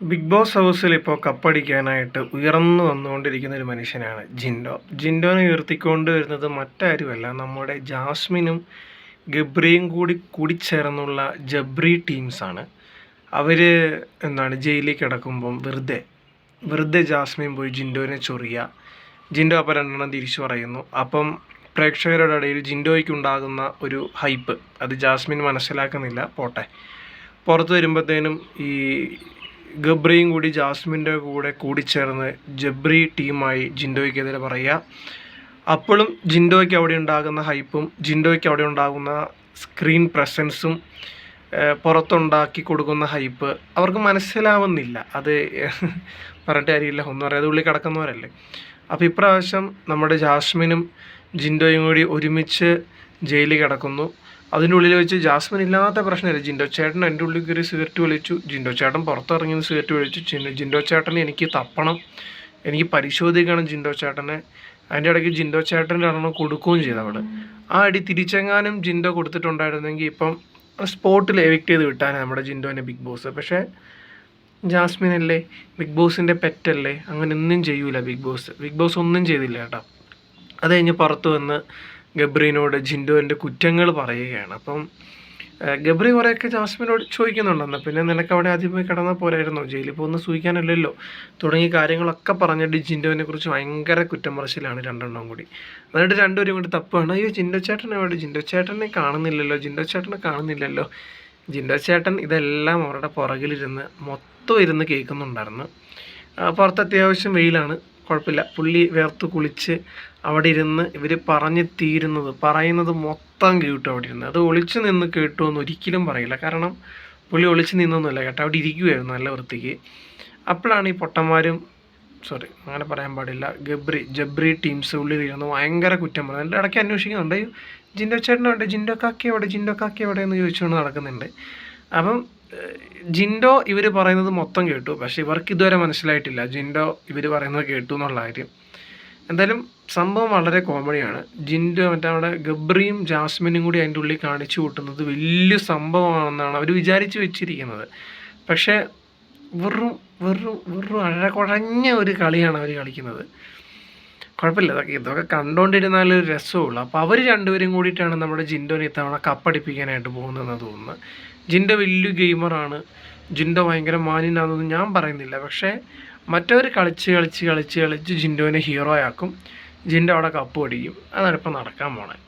Big boss ഹൗസിൽ ഇപ്പോൾ കപ്പടിക്കാനായിട്ട് ഉയർന്നു വന്നുകൊണ്ടിരിക്കുന്ന ഒരു മനുഷ്യനാണ് ജിൻഡോ. ജിൻഡോനെ ഉയർത്തിക്കൊണ്ട് വരുന്നത് മറ്റാരുമല്ല നമ്മുടെ ജാസ്മിനും ഗബ്രിയും കൂടി കൂടിച്ചേർന്നുള്ള ജബ്രി ടീംസാണ് അവർ എന്താണ് ജയിലിൽ കിടക്കുമ്പം വെറുതെ വെറുതെ ജാസ്മിൻ പോയി ജിൻഡോനെ ചൊറിയുക ജിൻഡോ അപ്പം രണ്ടെണ്ണം തിരിച്ചു പറയുന്നു. അപ്പം പ്രേക്ഷകരുടെ ഇടയിൽ ജിൻഡോയ്ക്ക് ഉണ്ടാകുന്ന ഒരു ഹൈപ്പ് അത് ജാസ്മിൻ മനസ്സിലാക്കുന്നില്ല. പോട്ടെ. പുറത്ത് വരുമ്പോഴത്തേനും ഈ ഗബ്രിയും കൂടി ജാസ്മിന്റെ കൂടെ കൂടിച്ചേർന്ന് ജബ്രി ടീമായി ജിൻഡോയ്ക്കെതിരെ പറയുക. അപ്പോഴും ജിൻഡോയ്ക്ക് അവിടെ ഉണ്ടാകുന്ന ഹൈപ്പും ജിൻഡോയ്ക്ക് അവിടെ ഉണ്ടാകുന്ന സ്ക്രീൻ പ്രസൻസും പുറത്തുണ്ടാക്കി കൊടുക്കുന്ന ഹൈപ്പ് അവർക്ക് മനസ്സിലാവുന്നില്ല. അത് പറഞ്ഞിട്ട് കാര്യമില്ല. ഒന്നും പറയാതെ ഉള്ളിൽ കിടക്കുന്നവരല്ലേ. അപ്പോൾ ഇപ്രാവശ്യം നമ്മുടെ ജാസ്മിനും ജിൻഡോയും കൂടി ഒരുമിച്ച് ജയിലിൽ കിടക്കുന്നു. അതിന്റെ ഉള്ളിൽ വെച്ച് ജാസ്മിൻ ഇല്ലാത്ത പ്രശ്നമില്ല. ജിൻഡോ ചേട്ടൻ എന്റെ ഉള്ളിൽ കയറി സിഗരറ്റ് വലിച്ചു. ജിൻഡോ ചേട്ടൻ പുറത്തിറങ്ങി സിഗരറ്റ് വലിച്ചു. ജിൻഡോ ചേട്ടനെ എനിക്ക് തപ്പണം. എനിക്ക് പരിശോധിക്കണം ജിൻഡോ ചേട്ടനെ. അതിന്റെ ഇടയ്ക്ക് ജിൻഡോ ചേട്ടന്റെ ഒരെണ്ണം കൊടുക്കുകയും ചെയ്തു അവിടെ ആ അടി തിരിച്ചെങ്ങാനും ജിൻഡോ കൊടുത്തിട്ടുണ്ടായിരുന്നെങ്കിൽ ഇപ്പം സ്പോട്ടിൽ എവിക്ട് ചെയ്ത് വിട്ടാണ് നമ്മുടെ ജിൻഡോനെ ബിഗ് ബോസ്. പക്ഷേ ജാസ്മിൻ അല്ലേ ബിഗ് ബോസിന്റെ പെറ്റല്ലേ? അങ്ങനെ ഒന്നും ചെയ്യൂല ബിഗ് ബോസ്. ബിഗ് ബോസ് ഒന്നും ചെയ്തില്ല കേട്ടോ. അത് കഴിഞ്ഞ് പുറത്ത് വന്ന് ഗബ്രീനോട് ജിൻഡോന്റെ കുറ്റങ്ങൾ പറയുകയാണ്. അപ്പം ഗബ്രി കുറേയൊക്കെ ജാസ്മിനോട് ചോദിക്കുന്നുണ്ടെന്ന്. പിന്നെ നിനക്ക് അവിടെ ആദ്യം കിടന്ന പോരായിരുന്നോ? ജയിലിൽ പോകുന്ന സൂചിക്കാനല്ലല്ലോ. തുടങ്ങിയ കാര്യങ്ങളൊക്കെ പറഞ്ഞിട്ട് ജിൻഡോനെ കുറിച്ച് ഭയങ്കര കുറ്റം പറച്ചിലാണ് രണ്ടെണ്ണം കൂടി. എന്നിട്ട് രണ്ടുപേരും കൂടി തപ്പാണ് അയ്യോ ജിൻഡോ ചേട്ടൻ എവിടെ ജിൻഡോ ചേട്ടനെ കാണുന്നില്ലല്ലോ. ജിൻഡോ ചേട്ടനെ കാണുന്നില്ലല്ലോ. ജിൻഡോ ചേട്ടൻ ഇതെല്ലാം അവരുടെ പുറകിലിരുന്ന് മൊത്തം ഇരുന്ന് കേൾക്കുന്നുണ്ടായിരുന്നു. പുറത്ത് അത്യാവശ്യം വെയിലാണ്. കുഴപ്പമില്ല. പുള്ളി വേർത്ത് കുളിച്ച് അവിടെ ഇരുന്ന് ഇവർ പറഞ്ഞ് തീരുന്നത് പറയുന്നത് മൊത്തം കേട്ടു അവിടെ ഇരുന്ന്. അത് ഒളിച്ചു നിന്ന് കേട്ടു എന്ന് ഒരിക്കലും പറയില്ല. കാരണം പുള്ളി ഒളിച്ച് നിന്നൊന്നുമില്ല കേട്ടോ. അവിടെ ഇരിക്കുമായിരുന്നു നല്ല വൃത്തിക്ക്. അപ്പോഴാണ് ഈ പൊട്ടന്മാരും സോറി അങ്ങനെ പറയാൻ പാടില്ല ഗബ്രി ജബ്രി ടീംസ് ഉള്ളിൽ ഇരുന്ന് ഭയങ്കര കുറ്റം പറയുന്നത് എന്റെ ഇടയ്ക്ക് അന്വേഷിക്കുന്നുണ്ട്. ജിൻഡോ ചേട്ടനുണ്ട് ജിൻഡോ കാക്കി എവിടെ ജിൻഡോ കാക്കി എവിടെ എന്ന് ചോദിച്ചുകൊണ്ട് നടക്കുന്നുണ്ട്. അപ്പം ജിൻഡോ ഇവർ പറയുന്നത് മൊത്തം കേട്ടു പക്ഷേ ഇവർക്ക് ഇതുവരെ മനസ്സിലായിട്ടില്ല. ജിൻഡോ ഇവർ പറയുന്നത് കേട്ടു എന്നുള്ള കാര്യം. എന്തായാലും സംഭവം വളരെ കോമഡിയാണ് ജിൻഡോ മറ്റേ അവിടെ ഗബ്രിയും ജാസ്മിനും കൂടി അതിന്റെ ഉള്ളിൽ കാണിച്ചു കൂട്ടുന്നത് വലിയ സംഭവമാണെന്നാണ് അവർ വിചാരിച്ചു വെച്ചിരിക്കുന്നത്. പക്ഷേ വെറും വെറും വെറും അഴകുഴഞ്ഞ ഒരു കളിയാണ് അവർ കളിക്കുന്നത്. കുഴപ്പമില്ല ഇതൊക്കെ ഇതൊക്കെ കണ്ടുകൊണ്ടിരുന്നാൽ ഒരു രസമുള്ളൂ അപ്പോൾ അവർ രണ്ടുപേരും കൂടിയിട്ടാണ് നമ്മുടെ ജിൻഡോനെ ഇത്തവണ കപ്പടിപ്പിക്കാനായിട്ട് പോകുന്നതെന്ന് തോന്നുന്നത്. ജിൻഡോ വലിയ ഗെയിമറാണ്. ജിന്റെ ഭയങ്കര മാന്യനാണെന്നൊന്നും ഞാൻ പറയുന്നില്ല. പക്ഷേ മറ്റവർ കളിച്ച് കളിച്ച് കളിച്ച് കളിച്ച് ജിൻഡോനെ ഹീറോ ആക്കും. ജിന്റെ അവിടെ കപ്പ് പിടിക്കും അതാണ് ഇപ്പോൾ നടക്കാൻ പോണേ.